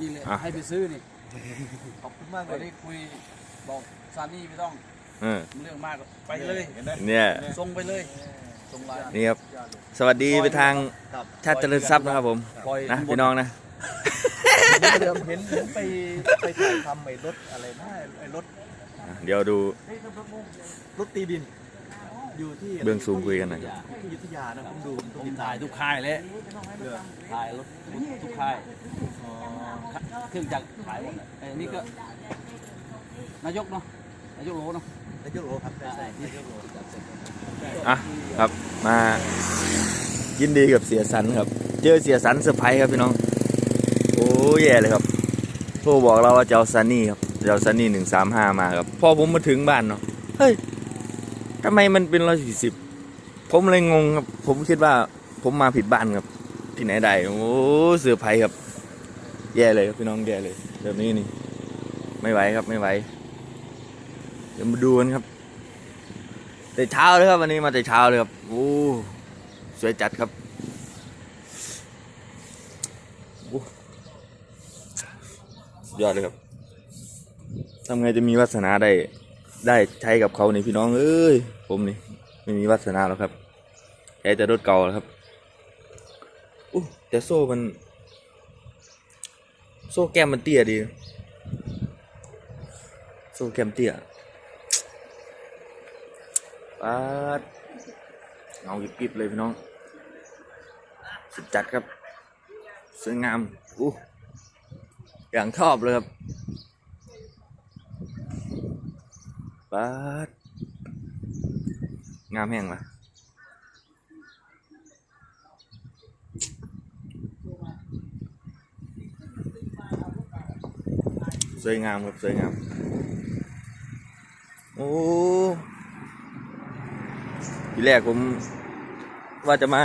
นี่เลยอะ ให้ไปซื้อนี่ ขอบคุณมากตเลอนยนี้คุยบอกซานี่ไม่ต้องเออเรื่องมากไปเลยเห็นไหมเนี่ยส่งไปเลยส่งไลน์ นี่ครับ สวัสดีไปทางครับชาติเจริญทรัพย์นะครับผมปล่อย นะพี่น้องนะ เดิมเห็นเห็นไปไปถ่ายทำไอ้รถอะไรนะไอ้รถเดี๋ยวดู รถตีดิน อยู่ที่เบื้องสูงคุยกันหน่อยครับ ที่อยุธยานะผมดูผมผมติดถ่าตายยทุกค่ายเลยเรือถ่ายรถทุกค่าย เครื่องจักรถ่ายหมดเลยไอ้นี่ก็นายกเนาะนายกโหลเนาะนายกโอครับใช่ใช่นายกโออะครับมายินดีกับเสียสันครับ เจอเสียสันเซอร์ไพรส์ครับพี่น้อง โอ้แย่เลยครับโทรบอกเราว่าจะเอาซันนี่ครับจะเอาซันนี่หนึ่งสามห้ามาครับพอผมมาถึงบ้านเนาะเฮ้ยทำไมมันเป็นร้อยสี่สิบผมเลยงงครับ ผมคิดว่าผมมาผิดบ้านครับ ที่ไหนได้โอ้เซอร์ไพรส์ครับ แย่เลยครับพี่น้องแย่เลย แบบนี้นี่ ไม่ไหวครับไม่ไหว เดี๋ยวมาดูกันครับแต่เช้าเลยครับวันนี้มาแต่เช้าเลยครับโอ้สวยจัดครับสุดยอดเลยครับทำไงจะมีวาสนาได้ ได้ใช้กับเขานี่พี่น้องเอ้ยผมนี่ไม่มีวาสนาแล้วครับใช้แต่รถเก่าแล้วครับอู้แต่โซ่มัน โซ่แก้มมันเตี้ยดี โซ่แก้มเตี้ยปาดเงากิบๆเลยพี่น้อง สุดจัดครับสวยงามอู้อย่างชอบเลยครับปาดงามแห้งปะ สวยงามครับสวยงาม โอ้ทีแรกผมว่าจะมา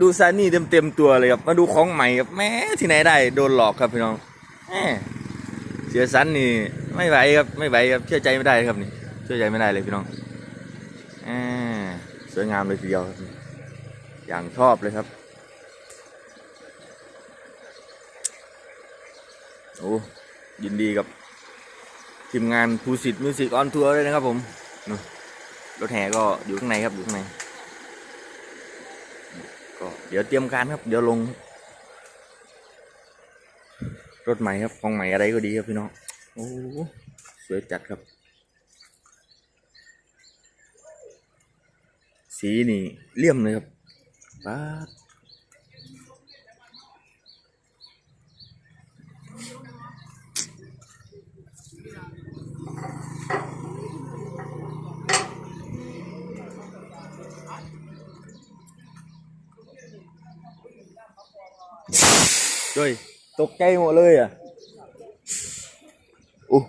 ดูซานี่เต็มๆตัวเลยครับ มาดูของใหม่ครับแม้ที่ไหนได้โดนหลอกครับพี่น้องแหมเสียสันนี่ไม่ไหวครับไม่ไหวครับเชื่อใจไม่ได้ครับนี่เชื่อใจไม่ได้เลยพี่น้องแหมสวยงามเลยทีเดียวครับอย่างชอบเลยครับโอ้ ยินดีกับทีมงานภูสิทธิ์มิวสิกออนทัวร์เลยนะครับผมรถแห่ก็อยู่ข้างในครับอยู่ข้างในก็เดี๋ยวเตรียมการครับ เดี๋ยวลง รถใหม่ครับของใหม่อะไรก็ดีครับพี่น้องโอ้สวยจัดครับ สีนี่เลี่ยมเลยครับป๊า ด้วยตกใจหมดเลยอะอู้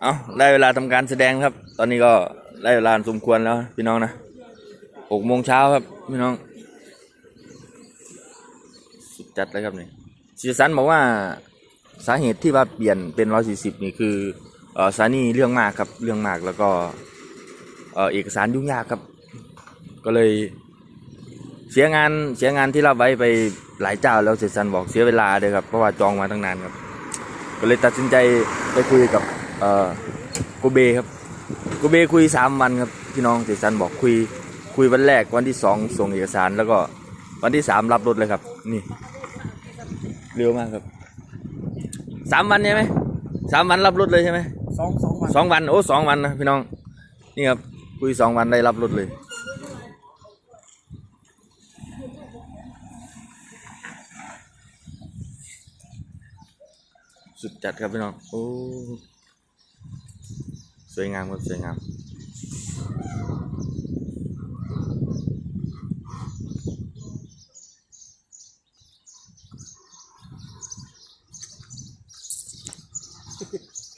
เอาได้เวลาทำการแสดงครับ ตอนนี้ก็ได้เวลาสมควรแล้วพี่น้องนะหกโมงเช้าครับพี่น้อง สุดจัดเลยครับนี่ซีซันบอกว่าสาเหตุที่ว่าเปลี่ยนเป็นร้อยสี่สิบนี่คือเออซานี่เรื่องมากครับเรื่องมากแล้วก็เออเอกสารยุ่งยากครับ ก็เลยเสียงานเสียงานที่เรับไว้ไป หลายเจ้าแล้วเสียซันบอกเสียเวลาเลยครับเพราะว่าจองมาตั้งนานครับ ก็เลยตัดสินใจไปคุยกับเอ่อโกเบครับโกเบคุยสามวันครับพี่น้องเสียซันบอกคุยคุยวันแรกวันที่สองส่งเอกสารแล้วก็วันที่สามรับรถเลยครับ นี่เร็วมากครับสามวันใช่ไหมสามวันรับรถเลยใช่ไหมสองสองวันสองวันโอ้สองวันนะพี่น้องนี่ครับคุยสองวันได้รับรถเลย สุดจัดครับพี่น้อง โอ้ สวยงามครับสวยงาม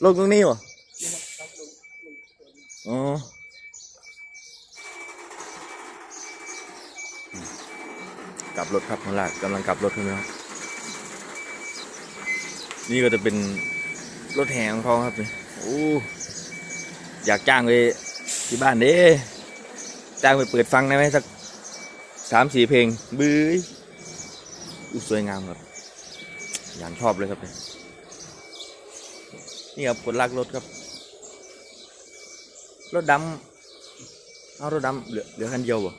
ลงตรงนี้วะอ๋อกลับรถครับข้างล่างกำลังกลับรถครับพี่น้อง นี่ก็จะเป็นรถแห่ของเขาครับนี่โอ้อยากจ้างไปที่บ้านเด้จ้างไปเปิดฟังได้ไหมสักสามสี่เพลงบื้ออู้สวยงามครับอย่างชอบเลยครับเนี่ยนี่ครับคนลากรถครับ รถดำเอารถดำเหลือเหลือคันเดียวบ่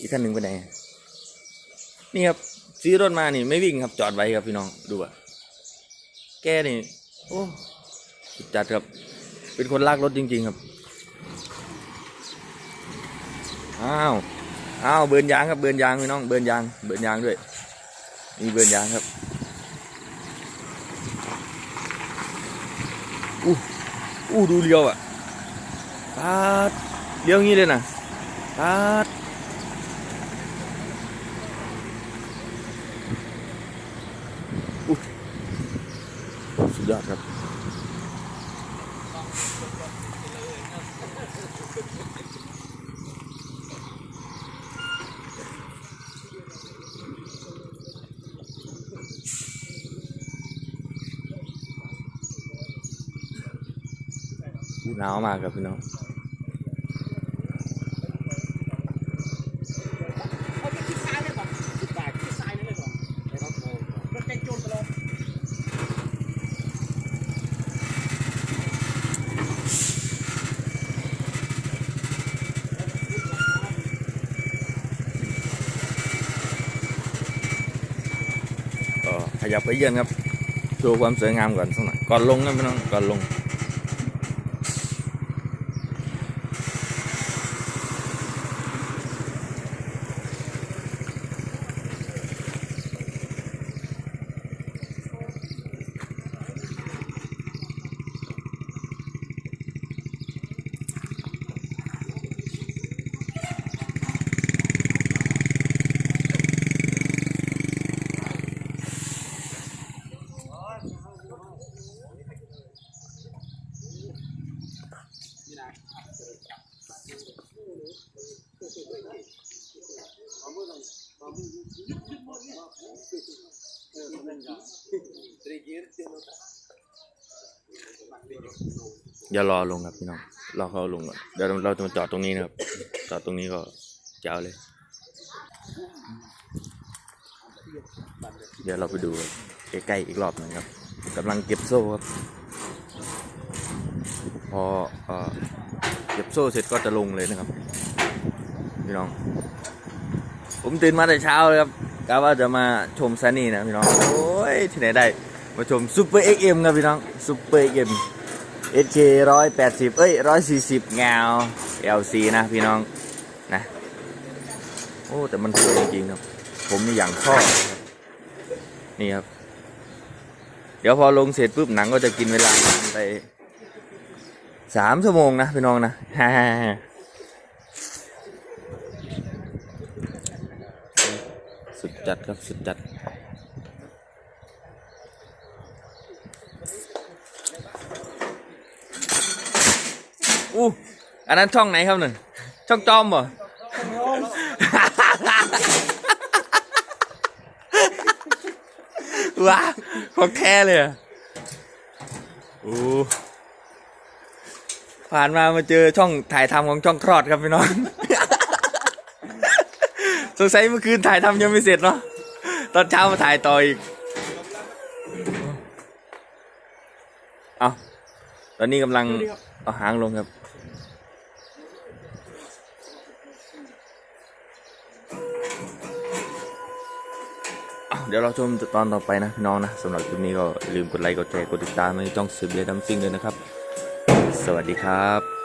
อีกคันหนึ่งไปไหนอะนี่ครับซื้อรถมานี่ไม่วิ่งครับจอดไว้ครับพี่น้องดูอะ แกนี่ โอ้สุดจัดครับ เป็นคนลากรถจริง ๆ ครับ อ้าว อ้าว เบิร์นยางครับ เบิร์นยางพี่น้อง เบิร์นยาง เบิร์นยางด้วย มีเบิร์นยางครับอู้อู้ดูเลี้ยวอะปาดเลี้ยวงี้เลยนะปาดอู้ สุดยอดครับหนาวมากครับพี่น้อง เขาจะคิดซ้ายเลยก่อนคิดซ้ายคิดซ้ายนั่นเลยก่อนรถเจ๊งโจรตลอด ก็ข ยับไปเยือนครับโชว์ความสวยงามก่อนสักหน่อยก่อนลงนะพี่น้องก่อนลง อย่ารอลงครับพี่น้องรอเขาลงก่อนเดี๋ยวเราจะมาจอดตรงนี้นะครับ จอดตรงนี้ก็เจ้าเลย เดี๋ยวเราไปดูใกล้ๆอีกรอบหนึ่งครับกำลังเก็บโซ่ครับพอเอ่อเก็บโซ่เสร็จก็จะลงเลยนะครับพี่น้อง ผมตื่นมาแต่เช้าเลยครับกะว่าจะมาชมซันนี่นะพี่น้อง โอ้ยที่ไหนได้ มาชมซูเปอร์เอ็กเอ็มครับพี่น้องซูเปอร์เอ็กเอ็ม เอเคร้อยแปดสิบเอ้ยร้อยสี่สิบงา LC นะพี่น้องนะ โอ้ แต่มันสวยจริงๆครับ ผมนี่อย่างชอบนะครับนี่ครับ เดี๋ยวพอลงเสร็จปุ๊บหนังก็จะกินเวลาไปสามชั่วโมงนะพี่น้องนะฮ่าสุดจัดครับ สุดจัด อู้อันนั้นช่องไหนครับหนึ่งช่องจอมเหรอว้าของแท้เลยอะโอ้ผ่านมามาเจอช่องถ่ายทำของช่องคลอดครับพี่น้องสงสัยเมื่อคืนถ่ายทำยังไม่เสร็จเนาะตอนเช้ามาถ่ายต่ออีกเอาตอนนี้กำลังเอาหางลงครับ อ้าวเดี๋ยวเราชมตอนต่อไปนะพี่น้องนะสำหรับคลิปนี้ก็ลืมกดไลค์กดแชร์กดติดตามให้จ่องสืบเรียดัมซิงเลยนะครับ สวัสดีครับ